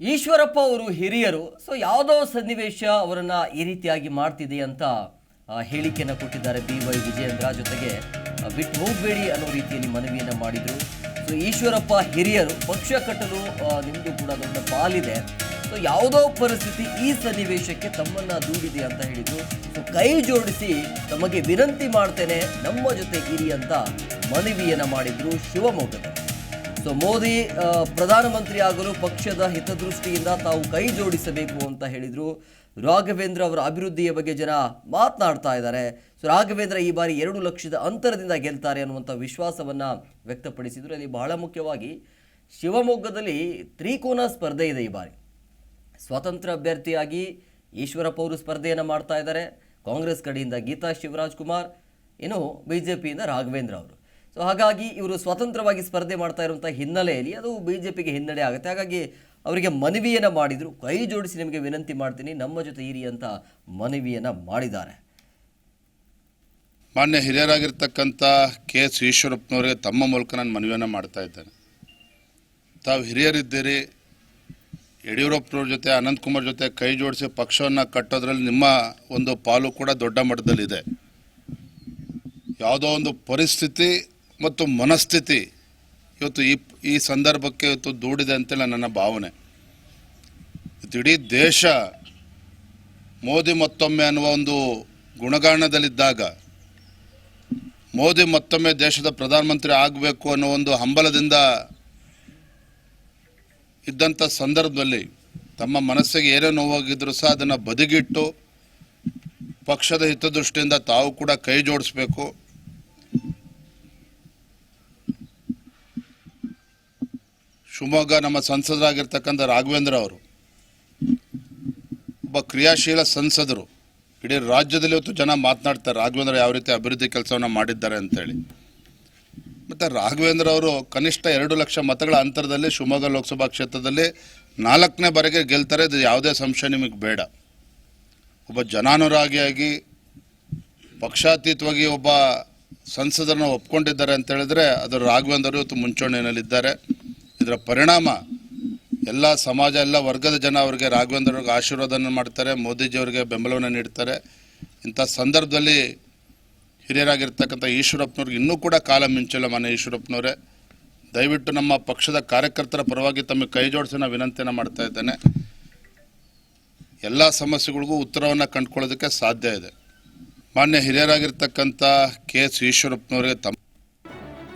ಈಶ್ವರಪ್ಪ ಅವರು ಹಿರಿಯರು, ಸೊ ಯಾವುದೋ ಸನ್ನಿವೇಶ ಅವರನ್ನ ಈ ರೀತಿಯಾಗಿ ಮಾಡ್ತಿದೆ ಅಂತ ಹೇಳಿಕೆಯನ್ನು ಕೊಟ್ಟಿದ್ದಾರೆ ಬಿ ವೈ ವಿಜಯೇಂದ್ರ ಜೊತೆಗೆ. ಬಿಟ್ಟು ಹೋಗಬೇಡಿ ಅನ್ನೋ ರೀತಿಯಲ್ಲಿ ಮನವಿಯನ್ನು ಮಾಡಿದ್ರು. ಸೊ ಈಶ್ವರಪ್ಪ ಹಿರಿಯರು, ಪಕ್ಷ ಕಟ್ಟಲು ನಿಮ್ಮದು ಕೂಡ ದೊಡ್ಡ ಪಾಲಿದೆ. ಸೊ ಯಾವುದೋ ಪರಿಸ್ಥಿತಿ ಈ ಸನ್ನಿವೇಶಕ್ಕೆ ತಮ್ಮನ್ನ ದೂಡಿದೆ ಅಂತ ಹೇಳಿದರು. ಸೊ ಕೈ ಜೋಡಿಸಿ ತಮಗೆ ವಿನಂತಿ ಮಾಡ್ತೇನೆ, ನಮ್ಮ ಜೊತೆ ಇರಿ ಅಂತ ಮನವಿಯನ್ನು ಮಾಡಿದ್ರು ಶಿವಮೊಗ್ಗದಲ್ಲಿ ಸೊ ಮೋದಿ ಪ್ರಧಾನಮಂತ್ರಿ ಆಗಲು ಪಕ್ಷದ ಹಿತದೃಷ್ಟಿಯಿಂದ ತಾವು ಕೈ ಜೋಡಿಸಬೇಕು ಅಂತ ಹೇಳಿದರು. ರಾಘವೇಂದ್ರ ಅವರ ಅಭಿವೃದ್ಧಿಯ ಬಗ್ಗೆ ಜನ ಮಾತನಾಡ್ತಾ ಇದ್ದಾರೆ. ಸೊ ರಾಘವೇಂದ್ರ ಈ ಬಾರಿ ಎರಡು ಲಕ್ಷದ ಅಂತರದಿಂದ ಗೆಲ್ತಾರೆ ಅನ್ನುವಂಥ ವಿಶ್ವಾಸವನ್ನು ವ್ಯಕ್ತಪಡಿಸಿದರು. ಅಲ್ಲಿ ಬಹಳ ಮುಖ್ಯವಾಗಿ ಶಿವಮೊಗ್ಗದಲ್ಲಿ ತ್ರಿಕೋನ ಸ್ಪರ್ಧೆ ಇದೆ ಈ ಬಾರಿ. ಸ್ವತಂತ್ರ ಅಭ್ಯರ್ಥಿಯಾಗಿ ಈಶ್ವರಪ್ಪ ಅವರು ಸ್ಪರ್ಧೆಯನ್ನು ಮಾಡ್ತಾ ಇದ್ದಾರೆ. ಕಾಂಗ್ರೆಸ್ ಕಡೆಯಿಂದ ಗೀತಾ ಶಿವರಾಜ್ ಕುಮಾರ್, ಇನ್ನು ಬಿ ಜೆ ಪಿಯಿಂದ ರಾಘವೇಂದ್ರ ಅವರು. ಸೊ ಹಾಗಾಗಿ ಇವರು ಸ್ವತಂತ್ರವಾಗಿ ಸ್ಪರ್ಧೆ ಮಾಡ್ತಾ ಇರುವಂಥ ಹಿನ್ನೆಲೆಯಲ್ಲಿ ಅದು ಬಿ ಜೆ ಪಿಗೆ ಹಿನ್ನಡೆ ಆಗುತ್ತೆ. ಹಾಗಾಗಿ ಅವರಿಗೆ ಮನವಿಯನ್ನು ಮಾಡಿದರು. ಕೈ ಜೋಡಿಸಿ ನಿಮಗೆ ವಿನಂತಿ ಮಾಡ್ತೀನಿ, ನಮ್ಮ ಜೊತೆ ಇರಿ ಅಂತ ಮನವಿಯನ್ನು ಮಾಡಿದ್ದಾರೆ. ಮಾನ್ಯ ಹಿರಿಯರಾಗಿರ್ತಕ್ಕಂಥ ಕೆ ಎಸ್ ಈಶ್ವರಪ್ಪನವರಿಗೆ ತಮ್ಮ ಮೂಲಕ ನಾನು ಮನವಿಯನ್ನು ಮಾಡ್ತಾ ಇದ್ದೇನೆ. ತಾವು ಹಿರಿಯರಿದ್ದೀರಿ. ಯಡಿಯೂರಪ್ಪನವ್ರ ಜೊತೆ, ಅನಂತಕುಮಾರ್ ಜೊತೆ ಕೈ ಜೋಡಿಸಿ ಪಕ್ಷವನ್ನು ಕಟ್ಟೋದ್ರಲ್ಲಿ ನಿಮ್ಮ ಒಂದು ಪಾಲು ಕೂಡ ದೊಡ್ಡ ಮಟ್ಟದಲ್ಲಿದೆ. ಯಾವುದೋ ಒಂದು ಪರಿಸ್ಥಿತಿ ಮತ್ತು ಮನಸ್ಥಿತಿ ಇವತ್ತು ಈ ಈ ಸಂದರ್ಭಕ್ಕೆ ಇವತ್ತು ದೂಡಿದೆ ಅಂತೇಳಿ ನನ್ನ ಭಾವನೆ. ಇವತ್ತು ಇಡೀ ದೇಶ ಮೋದಿ ಮತ್ತೊಮ್ಮೆ ಅನ್ನುವ ಒಂದು ಗುಣಗಾನದಲ್ಲಿದ್ದಾಗ ಮೋದಿ ಮತ್ತೊಮ್ಮೆ ದೇಶದ ಪ್ರಧಾನಮಂತ್ರಿ ಆಗಬೇಕು ಅನ್ನೋ ಒಂದು ಹಂಬಲದಿಂದ ಇದ್ದಂಥ ಸಂದರ್ಭದಲ್ಲಿ ತಮ್ಮ ಮನಸ್ಸಿಗೆ ಏನೇ ನೋವಾಗಿದ್ದರೂ ಸಹ ಅದನ್ನು ಬದಿಗಿಟ್ಟು ಪಕ್ಷದ ಹಿತದೃಷ್ಟಿಯಿಂದ ತಾವು ಕೂಡ ಕೈ ಜೋಡಿಸ್ಬೇಕು. ಶಿವಮೊಗ್ಗ ನಮ್ಮ ಸಂಸದರಾಗಿರ್ತಕ್ಕಂಥ ರಾಘವೇಂದ್ರ ಅವರು, ಒಬ್ಬ ಕ್ರಿಯಾಶೀಲ ಸಂಸದರು. ಇಡೀ ರಾಜ್ಯದಲ್ಲಿ ಇವತ್ತು ಜನ ಮಾತನಾಡ್ತಾರೆ, ರಾಘವೇಂದ್ರ ಯಾವ ರೀತಿ ಅಭಿವೃದ್ಧಿ ಕೆಲಸವನ್ನು ಮಾಡಿದ್ದಾರೆ ಅಂತೇಳಿ. ಮತ್ತು ರಾಘವೇಂದ್ರ ಅವರು ಕನಿಷ್ಠ ಎರಡು ಲಕ್ಷ ಮತಗಳ ಅಂತರದಲ್ಲಿ ಶಿವಮೊಗ್ಗ ಲೋಕಸಭಾ ಕ್ಷೇತ್ರದಲ್ಲಿ ನಾಲ್ಕನೇ ಬಾರಿಗೆ ಗೆಲ್ತಾರೆ, ಇದು ಯಾವುದೇ ಸಂಶಯ ನಿಮಗೆ ಬೇಡ. ಒಬ್ಬ ಜನಾನುರಾಗಿಯಾಗಿ ಪಕ್ಷಾತೀತವಾಗಿ ಒಬ್ಬ ಸಂಸದರನ್ನ ಒಪ್ಕೊಂಡಿದ್ದಾರೆ ಅಂತ ಹೇಳಿದ್ರೆ ಅದು ರಾಘವೇಂದ್ರ ಇವತ್ತು ಮುಂಚೂಣಿಯಲ್ಲಿದ್ದಾರೆ. ಇದರ ಪರಿಣಾಮ ಎಲ್ಲ ಸಮಾಜ, ಎಲ್ಲ ವರ್ಗದ ಜನ ಅವರಿಗೆ ರಾಘವೇಂದ್ರ ಅವ್ರಿಗೆ ಆಶೀರ್ವಾದನ ಮಾಡ್ತಾರೆ ಮೋದಿಜಿಯವರಿಗೆ ಬೆಂಬಲವನ್ನು ನೀಡ್ತಾರೆ. ಇಂಥ ಸಂದರ್ಭದಲ್ಲಿ ಹಿರಿಯರಾಗಿರ್ತಕ್ಕಂಥ ಈಶ್ವರಪ್ಪನವ್ರಿಗೆ ಇನ್ನೂ ಕೂಡ ಕಾಲ ಮಿಂಚಿಲ್ಲ ಮನೆ ಈಶ್ವರಪ್ಪನವರೇ. ದಯವಿಟ್ಟು ನಮ್ಮ ಪಕ್ಷದ ಕಾರ್ಯಕರ್ತರ ಪರವಾಗಿ ತಮಗೆ ಕೈ ಜೋಡಿಸಿ ನಾನು ವಿನಂತಿಯನ್ನು ಮಾಡ್ತಾ ಇದ್ದೇನೆ. ಎಲ್ಲ ಸಮಸ್ಯೆಗಳಿಗೂ ಉತ್ತರವನ್ನು ಕಂಡುಕೊಳ್ಳೋದಕ್ಕೆ ಸಾಧ್ಯ ಇದೆ. ಮಾನ್ಯ ಹಿರಿಯರಾಗಿರ್ತಕ್ಕಂಥ ಕೆ ಎಸ್ ಈಶ್ವರಪ್ಪನವರಿಗೆ ತಮ್ಮ